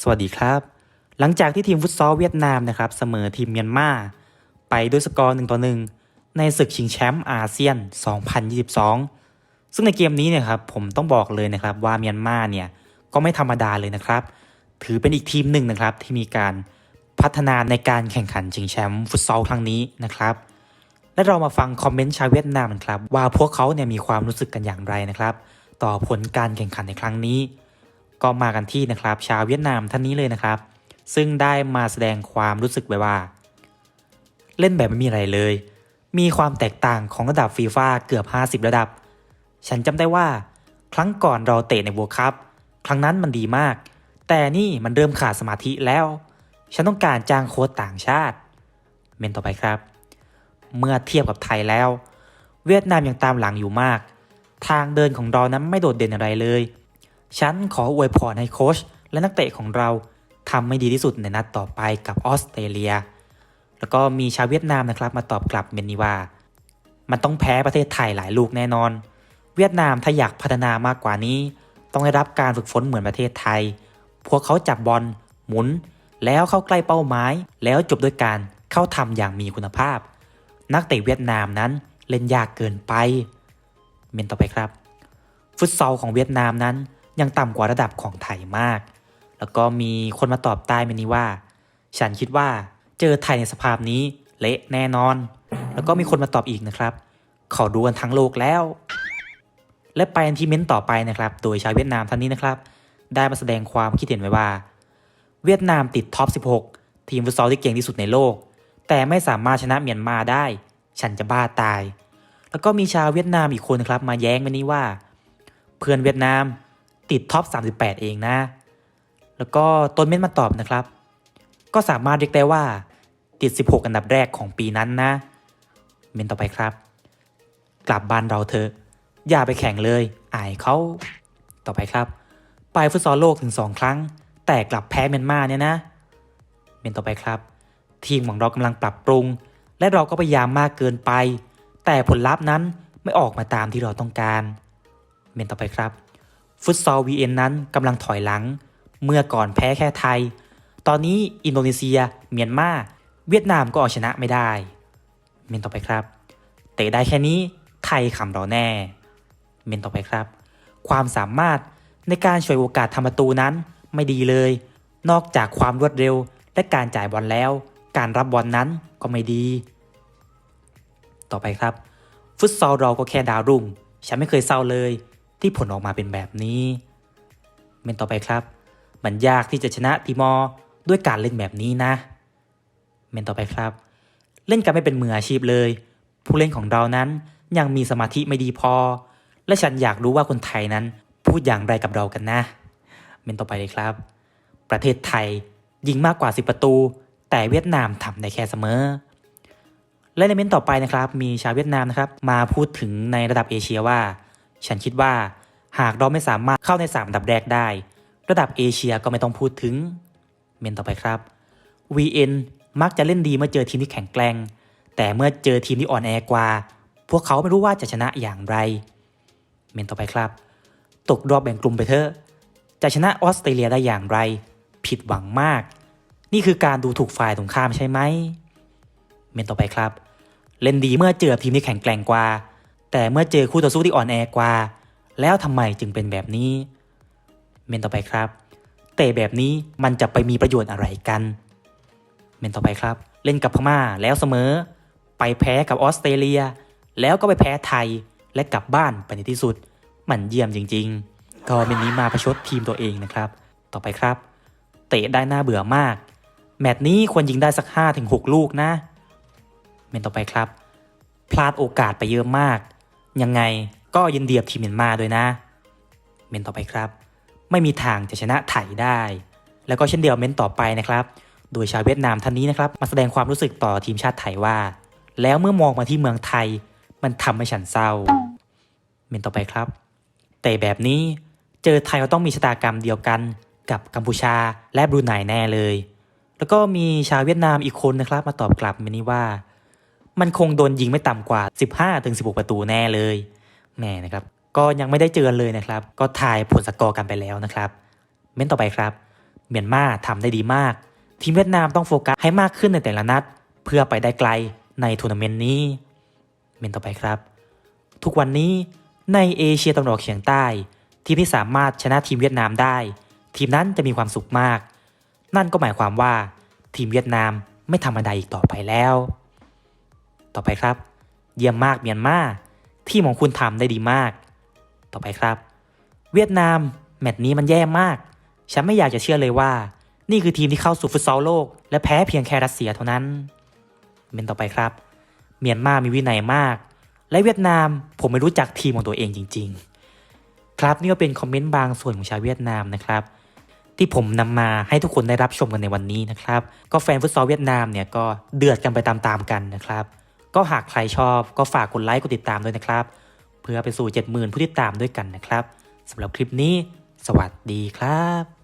สวัสดีครับ หลังจากที่ทีมฟุตซอลเวียดนามนะครับเสมอทีมเมียนมาไปด้วยสกอร์1ต่อ1ในศึกชิงแชมป์อาเซียน 2022 ซึ่งในเกมนี้เนี่ยครับผมต้องบอกเลยนะครับว่าเมียนมาเนี่ยก็ไม่ธรรมดาเลยนะครับ ถือเป็นอีกทีมหนึ่งนะครับที่มีการพัฒนาในการแข่งขันชิงแชมป์ฟุตซอลครั้งนี้นะครับ และเรามาฟังคอมเมนต์ชาวเวียดนามกันครับ ว่าพวกเขาเนี่ยมีความรู้สึกกันอย่างไรนะครับ ต่อผลการแข่งขันในครั้งนี้ ก็มากันที่นะครับ ชาวเวียดนามท่านนี้เลยนะครับ ซึ่งได้มาแสดงความรู้สึกไว้ว่า เล่นแบบไม่มีอะไรเลย มีความแตกต่างของระดับฟีฟ่าเกือบ 50 ระดับ ฉันจำได้ว่า ครั้งก่อนเราเตะในบัวคัพครั้งนั้นมันดีมาก แต่นี่มันเริ่มขาดสมาธิแล้ว ฉันต้องการจ้างโค้ชต่างชาติ เมนต่อไปครับ เมื่อเทียบกับไทยแล้ว เวียดนามยังตามหลังอยู่มาก ทางเดินของเรานั้นไม่โดดเด่นอะไรเลย ฉันขออวยพรให้โค้ชและนักเตะของเราทำไม่ดีที่สุดในนัดต่อไปกับออสเตรเลีย แล้วก็มีชาวเวียดนามนะครับมาตอบกลับเมนนีว่า มันต้องแพ้ประเทศไทยหลายลูกแน่นอน เวียดนามถ้าอยากพัฒนามากกว่านี้ ต้องได้รับการฝึกฝนเหมือนประเทศไทย พวกเขาจับบอลหมุน แล้วเข้าใกล้เป้าหมาย แล้วจบด้วยการเข้าทำอย่างมีคุณภาพ นักเตะเวียดนามนั้นเล่นยากเกินไป เมนต่อไปครับ ฟุตซอลของเวียดนามนั้นยังต่ำกว่าระดับของไทยมาก แล้วก็มีคนมาตอบใต้เมนี้ว่า ฉันคิดว่าเจอไทยในสภาพนี้เละแน่นอน แล้วก็มีคนมาตอบอีกนะครับ เขาดูกันทั้งโลกแล้ว และไปอันที่เม้นต์ต่อไปนะครับ โดยชาวเวียดนามท่านนี้นะครับ ได้มาแสดงความคิดเห็นไว้ว่า เวียดนามติดท็อป 16 ทีมฟุตซอลที่เก่งที่สุดในโลก แต่ไม่สามารถชนะเมียนมาได้ ฉันจะบ้าตาย แล้วก็มีชาวเวียดนามอีกคนครับ มาแย้งมานี้ว่า เพื่อนเวียดนามติดท็อป 38 เองนะ แล้วก็ต้นเม้นมาตอบนะครับ ก็สามารถเรียกได้ว่า ติด 16 อันดับแรกของปีนั้นนะ เมนต่อไปครับ กลับบ้านเราเถอะ อย่าไปแข่งเลย อายเขา ต่อไปครับ ไปฟุตซอลโลกถึง 2 ครั้ง แต่กลับแพ้เมียนมาเนี่ยนะ เมนต่อไปครับ ทีมของเรากำลังปรับปรุง และเราก็พยายามมากเกินไป แต่ผลลัพธ์นั้นไม่ออกมาตามที่เราต้องการเมนต่อไปครับ ฟุตซอลเวียดนั้นกำลังถอยหลัง เมื่อก่อนแพ้แค่ไทย ตอนนี้อินโดนีเซีย เมียนมาเวียดนามก็เอาชนะไม่ได้เมนต่อไปครับ เตะได้แค่นี้ไทยขำเราแน่เมนต่อไปครับ ความสามารถในการช่วยโอกาสทำประตูนั้นไม่ดีเลย นอกจากความรวดเร็วและการจ่ายบอลแล้ว การรับบอลนั้นก็ไม่ดี ต่อไปครับ ฟุตซอลเราก็แค่ดาวรุ่ง ฉันไม่เคยเศร้าเลย ที่ผลออกมาเป็นแบบนี้เมนต่อไปครับ มันยากที่จะชนะติมอร์ด้วยการเล่นแบบนี้นะเมนต่อไปครับ เล่นกันไม่เป็นมืออาชีพเลย ผู้เล่นของเรานั้นยังมีสมาธิไม่ดีพอ และฉันอยากรู้ว่าคนไทยนั้นพูดอย่างไรกับเรากันนะเมนต่อไปเลยครับ ประเทศไทยยิงมากกว่า 10 ประตู แต่เวียดนามทำได้แค่เสมอ และในเมนต์ต่อไปนะครับมีชาวเวียดนามนะครับมาพูดถึงในระดับเอเชียว่า ฉันคิดว่าหากเราไม่สามารถเข้าในสามอันดับแรกได้ ระดับเอเชียก็ไม่ต้องพูดถึง เมนต่อไปครับ VN มักจะเล่นดีเมื่อเจอทีมที่แข็งแกร่ง แต่เมื่อเจอทีมที่อ่อนแอกว่า พวกเขาไม่รู้ว่าจะชนะอย่างไร เมนต่อไปครับ ตกรอบแบ่งกลุ่มไปเถอะ จะชนะออสเตรเลียได้อย่างไร ผิดหวังมาก นี่คือการดูถูกฝ่ายตรงข้ามใช่ไหม เมนต่อไปครับ เล่นดีเมื่อเจอทีมที่แข็งแกร่งกว่า แต่เมื่อเจอคู่ต่อสู้ที่อ่อนแอกว่า แล้วทำไมจึงเป็นแบบนี้ เมนต่อไปครับ เตะแบบนี้มันจะไปมีประโยชน์อะไรกัน เมนต่อไปครับ เล่นกับพม่าแล้วเสมอ ไปแพ้กับออสเตรเลีย แล้วก็ไปแพ้ไทยและกลับบ้านไปในที่สุด มันเยี่ยมจริง ๆ ก็เมนนี้มาประชดทีมตัวเองนะครับ ต่อไปครับ เตะได้หน่าเบื่อมาก แมตช์นี้ควรยิงได้สัก 5-6 ลูกนะ เมนต่อไปครับ พลาดโอกาสไปเยอะมาก ยังไงก็ยินดีกับทีมเมียนมาด้วยนะ เมนต่อไปครับ ไม่มีทางจะชนะไถได้ แล้วก็เช่นเดียวเมนต่อไปนะครับ โดยชาวเวียดนามท่านนี้นะครับ มาแสดงความรู้สึกต่อทีมชาติไทยว่า แล้วเมื่อมองมาที่เมืองไทย มันทำให้ฉันเศร้า เมนต่อไปครับ แต่แบบนี้เจอไทยเราต้องมีชะตากรรมเดียวกันกับกัมพูชาและบรูไนแน่เลย แล้วก็มีชาวเวียดนามอีกคนนะครับ มาตอบกลับมนนี้ว่า มันคงโดนยิงไม่ต่ำกว่า 15-16 ประตูแน่เลยแหมนะครับ ก็ยังไม่ได้เจอเลยนะครับ ก็ทายผลสกอร์กันไปแล้วนะครับ เม้นต่อไปครับ เมียนมาทำได้ดีมาก ทีมเวียดนามต้องโฟกัสให้มากขึ้นในแต่ละนัด เพื่อไปได้ไกลในทัวร์นาเมนต์นี้ เมนต่อไปครับ ทุกวันนี้ในเอเชียตะวันออกเฉียงใต้ ทีมที่สามารถชนะทีมเวียดนามได้ ทีมนั้นจะมีความสุขมาก นั่นก็หมายความว่าทีมเวียดนามไม่ธรรมดาอีกต่อไปแล้ว ต่อไปครับ เยี่ยมมากเมียนมาทีมของคุณทำได้ดีมาก ต่อไปครับ เวียดนามแมตช์นี้มันแย่มาก ฉันไม่อยากจะเชื่อเลยว่า นี่คือทีมที่เข้าสู่ฟุตซอลโลก และแพ้เพียงแค่รัสเซียเท่านั้นเมนต่อไปครับ เมียนมามีวินัยมาก และเวียดนามผมไม่รู้จักทีมของตัวเองจริง ๆ ครับนี่ก็เป็นคอมเมนต์บางส่วนของชาวเวียดนามนะครับ ที่ผมนำมาให้ทุกคนได้รับชมกันในวันนี้นะครับ ก็แฟนฟุตซอลเวียดนามเนี่ยก็เดือดกันไปตามๆกันนะครับ ก็หากใครชอบก็ฝากกดไลค์กดติดตามด้วยนะครับ เพื่อไปสู่ 70,000 ผู้ติดตามด้วยกันนะครับสำหรับคลิปนี้ สวัสดีครับ